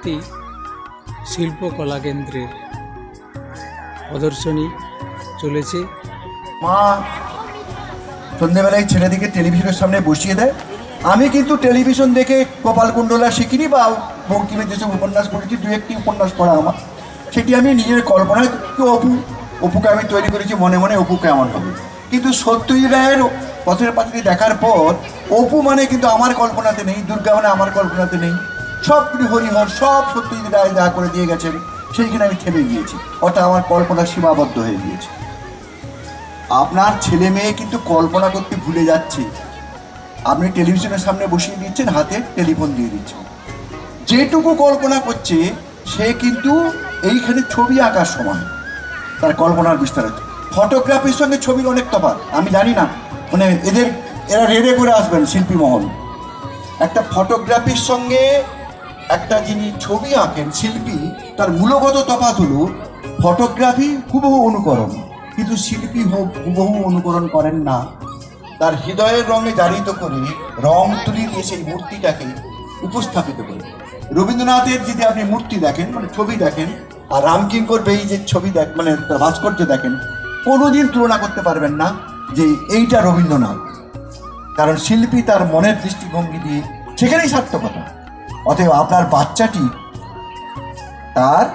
আরতি শিল্পকলা কেন্দ্রের প্রদর্শনী চলেছে। মা সন্ধ্যেবেলায় ছেলেদিকে টেলিভিশনের সামনে বসিয়ে দেয়। আমি কিন্তু টেলিভিশন দেখে কপালকুণ্ডলা শিখিনি বা বঙ্কিমের যেসব উপন্যাস পড়েছি, দু একটি উপন্যাস পড়া আমার। সেটি আমি নিজের কল্পনায় অপু, অপুকে আমি তৈরি করেছি, মনে মনে অপু কেমন হবে কিন্তু সত্যই রায়ের পথের পাত্রী দেখার পর অপু মানে কিন্তু আমার কল্পনাতে নেই, দুর্গা মানে আমার কল্পনাতে নেই। সবগুলি হরিহর সব সত্যজিৎ রায় যা করে দিয়ে গেছেন, সেইখানে আমি থেমে গিয়েছি। অর্থাৎ আমার কল্পনা সীমাবদ্ধ হয়ে গিয়েছে। আপনার ছেলে মেয়ে কিন্তু কল্পনা করতে ভুলে যাচ্ছে। আপনি টেলিভিশনের সামনে বসিয়ে দিচ্ছেন, হাতে টেলিফোন দিয়ে দিচ্ছেন। যেটুকু কল্পনা করছে, সে কিন্তু এইখানে ছবি আঁকার সময় তার কল্পনার বিস্তার হচ্ছে ফটোগ্রাফির সঙ্গে ছবির অনেক তফাৎ, আমি জানি না। মানে এদের, এরা রেডে করে আসবেন শিল্পী মহল। একটা ফটোগ্রাফির সঙ্গে একটা যিনি ছবি আঁকেন, শিল্পী, তার মূলগত তফাৎ হলো ফটোগ্রাফি হুবহু অনুকরণ। কিন্তু শিল্পী হুবহু অনুকরণ করেন না। তার হৃদয়ের রঙে জারিত করে রং তুলি দিয়ে সেই মূর্তিটাকে উপস্থাপিত করে। রবীন্দ্রনাথের যদি আপনি মূর্তি দেখেন মানে ছবি দেখেন, আর রামকিঙ্কর বেই যে ছবি দেখ মানে ভাস্কর্য দেখেন, কোনোদিন তুলনা করতে পারবেন না যে এইটা রবীন্দ্রনাথ। কারণ শিল্পী তার মনের দৃষ্টিভঙ্গি দিয়ে সেখানেই সার্থকতা। অতএব আপনার বাচ্চাটি তার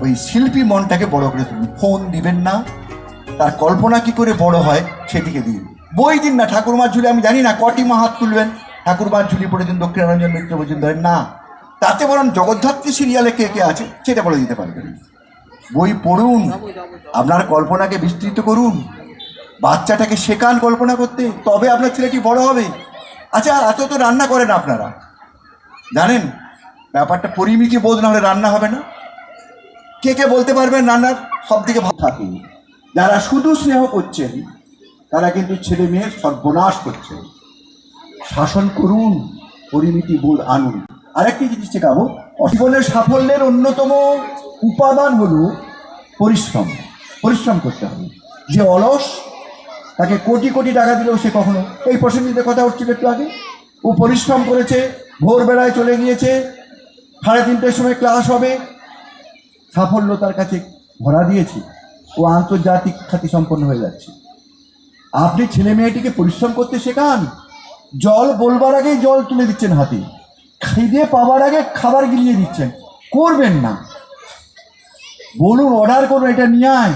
ওই শিল্পী মনটাকে বড় করে তুলুন। ফোন দিবেন না। তার কল্পনা কি করে বড় হয় সেদিকে দিন। বই দিন না, ঠাকুরমার ঝুলি, আমি জানি না, কটি মা হাত তুলবেন। ঠাকুরমার ঝুলি পড়ে পড়েছেন দক্ষিণারঞ্জন মিত্র পর্যন্ত ধরেন। না, তাতে বরং জগদ্ধাত্রী সিরিয়ালে কে কে আছে সেটা বলে দিতে পারবেন। বই পড়ুন, আপনার কল্পনাকে বিস্তৃত করুন। বাচ্চাটাকে শেখান কল্পনা করতে, তবে আপনার ছেলেটি বড় হবে। আচ্ছা এত তো রান্না করেন আপনারা। জানেন? ব্যাপারটা পরিমিতি বোধ না হলে রান্না হবে না। কে কে বলতে পারবেন রান্নার সব দিকে ভালো থাকে যারা শুধু স্নেহ করছেন, তারা কিন্তু ছেলে মেয়ের সর্বনাশ করছেন। শাসন করুন, পরিমিতি বোধ আনুন। আরেকটি জিনিস শেখাবো। জীবনের সাফল্যের অন্যতম উপাদান হলো পরিশ্রম। পরিশ্রম করতে হবে। যে অলস, তাকে কোটি কোটি টাকা দিলেও সে কখনো এই প্রসঙ্গিতে কথা হচ্ছিল একটু আগে। ও পরিশ্রম করেছে ভোরবেলায় চলে গিয়েছে। সাড়ে তিনটের সময় ক্লাস হবে। সাফল্য তার কাছে ভরা দিয়েছে। ও আন্তর্জাতিক খ্যাতি সম্পন্ন হয়ে যাচ্ছে। আপনি ছেলে মেয়েটিকে পরিশ্রম করতে শেখান। জল বলবার আগেই জল তুলে দিচ্ছেন হাতে। খিদে পাবার আগে খাবার গিলিয়ে দিচ্ছেন। করবেন না। বলুন অর্ডার করুন, এটা নিয়ে আয়।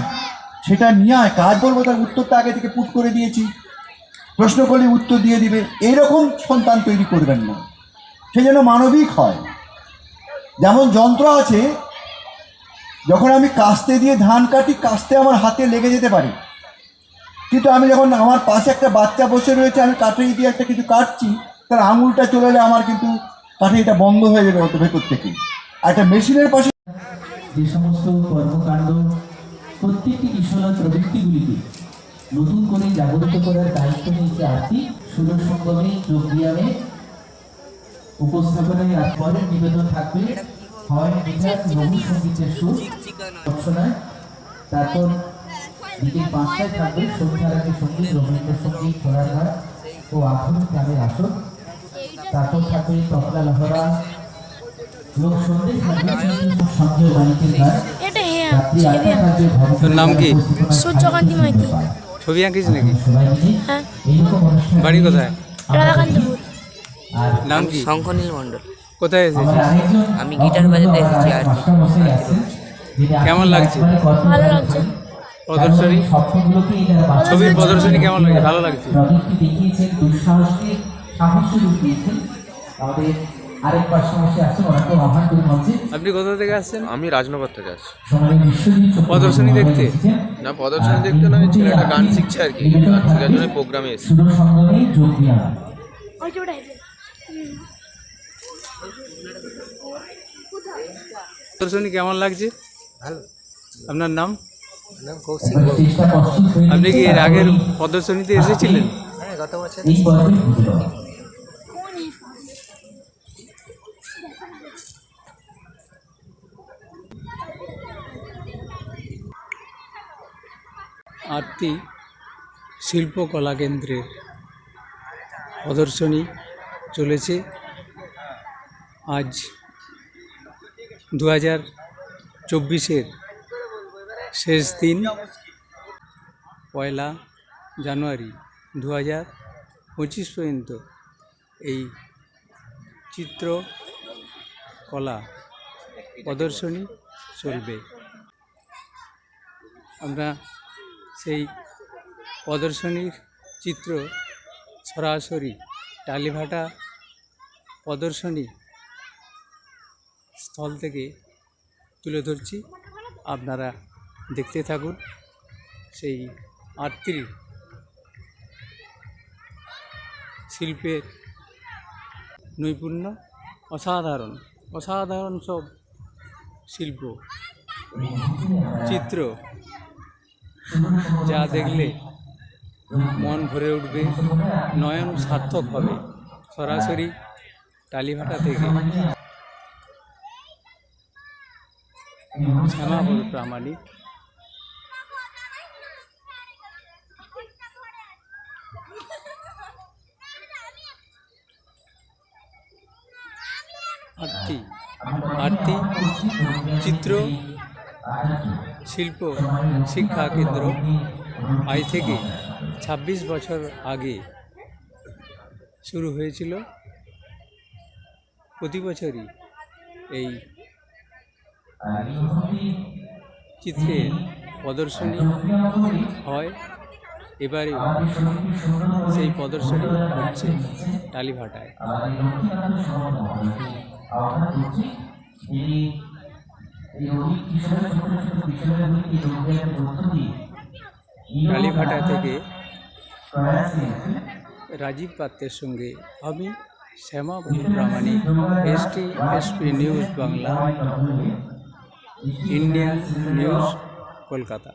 সেটা নিয়ে আয়। কাজ বলব তার উত্তরটা আগে থেকে পুট করে দিয়েছি। প্রশ্ন করলে উত্তর দিয়ে দিবে। এইরকম সন্তান তৈরি করবেন না। সে যেন মানবিক হয়। যেমন যন্ত্র আছে, যখন আমি কাস্তে দিয়ে ধান কাটি, কাস্তে আমার হাতে লেগে যেতে পারে। কিন্তু আমি যখন আমার পাশে একটা বাচ্চা বসে রয়েছে, আমি কাঠেরি দিয়ে একটা কিছু কাটছি, তার আঙুলটা চলে এলে আমার কিন্তু কাঠেরিটা বন্ধ হয়ে যাবে হয়তো ভেতর থেকে। আর একটা মেশিনের পাশে যে সমস্ত কর্মকাণ্ড প্রত্যেকটি কিশোর প্রবৃত্তিগুলিকে নতুন করে জাগরিত করার দায়িত্ব নিয়েছে আরতি সুর সঙ্গমে যোগ ব্যায়ামে উপস্থাপনায় আর পরের নিবেদন থাকবে। হয় গিটার রবীন্দ্রসঙ্গীতের সুর। রচনায়। তারপর বিকেল পাঁচটায় থাকবে সন্ধ্যার আগে সংগীত রবীন্দ্রসঙ্গীত ঘোড়াঘাট ও আধুনিক গানের আসর। তারপর থাকবে তবলা লহরা এবং সন্ধ্যে থাকবে সঞ্জয় মানিকের গান। হ্যাঁ তোর নাম কি? সূর্যকান্তি মাইতি। ছবি আঁকিস নাকি? হ্যাঁ। বাড়ি কোথায়? রাধাকান্তপুর। নাম কি? শঙ্খনীল মণ্ডল। কোথায় এসেছিস? আমি গিটার বাজাতে এসেছি আর কেমন লাগছে? ভালো লাগছে। প্রদর্শনী? ছবির প্রদর্শনী কেমন লাগছে ভালো লাগছে? আপনি কোথা থেকে আসছেন? আমি রাজনগর থেকে আসছি। প্রদর্শনী দেখতে? না প্রদর্শনী দেখতে না ছেলেটা গান শিখছে আর কি। জন্য প্রোগ্রামে এসেছি। প্রদর্শনী কেমন লাগছে? ভালো। আপনার নাম? আপনি কি এর আগের প্রদর্শনীতে এসেছিলেন? পর্বে বুঝে নেওয়া। আরতি শিল্পকলা কেন্দ্রের প্রদর্শনী চলেছে। আজ দু হাজার চব্বিশের শেষ দিন, পয়লা জানুয়ারি দু হাজার পঁচিশ পর্যন্ত এই চিত্র কলা প্রদর্শনী চলবে। আমরা সেই প্রদর্শনীর চিত্র সরাসরি টালিভাটা প্রদর্শনী স্থল থেকে তুলে ধরছি। আপনারা দেখতে থাকুন সেই আত্মীর শিল্পের নৈপুণ্য। অসাধারণ অসাধারণ সব শিল্প, চিত্র যা দেখলে মন ভরে উঠবে। নয়ন সার্থক হবে। সরাসরি টালিভাটা থেকে। শ্যামাবল প্রামাণিক। আরতি। আরতি, চিত্র, শিল্প, শিক্ষা কেন্দ্র আজ থেকে। ছাব্বিশ বছর আগে শুরু হয়েছিল। প্রতি বছরই এই চিত্রের প্রদর্শনী হয়। এবারে সেই প্রদর্শনী হচ্ছে টালিভাটায়। টালিভাটা থেকে রাজীব পাত্রের সঙ্গে আমি Shyama Pramanik ST SP news Bangla Indian news Kolkata.